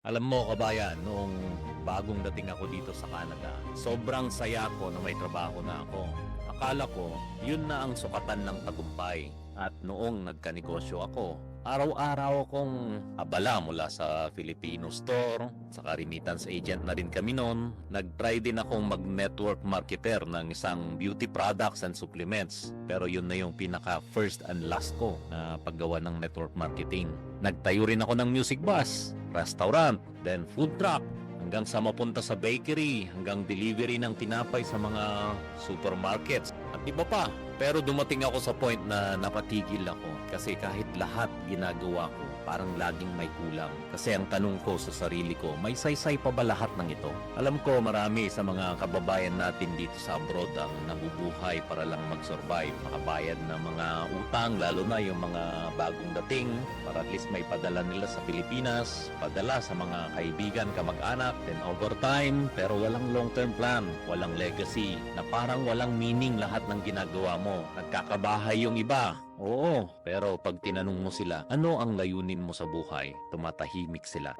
Alam mo kabayan, noong bagong dating ako dito sa Canada, sobrang saya ko na may trabaho na ako. Akala ko, yun na ang sukatan ng tagumpay. At noong nagkanegosyo ako, araw-araw akong abala mula sa Filipino store, sa remittance agent na rin kami noon. Nag-try din akong mag-network marketer ng isang beauty products and supplements. Pero yun na yung pinaka first and last ko na paggawa ng network marketing. Nagtayo rin ako ng music bus, restaurant, then food truck, hanggang sa mapunta sa bakery, hanggang delivery ng tinapay sa mga supermarkets at iba pa. Pero dumating ako sa point na napatigil ako kasi kahit lahat ginagawa ko, parang laging may kulang. Kasi ang tanong ko sa sarili ko, may saysay pa ba lahat ng ito? Alam ko marami sa mga kababayan natin dito sa abroad ang nabubuhay para lang mag-survive, makabayad ng mga utang, lalo na yung mga bagong dating, para at least may padala nila sa Pilipinas, padala sa mga kaibigan, kamag-anak, then overtime, pero walang long-term plan, walang legacy, na parang walang meaning lahat ng ginagawa mo. Nagkakabahay yung iba, Oo, pero pag tinanong mo sila, ano ang layunin mo sa buhay? Tumatahimik sila.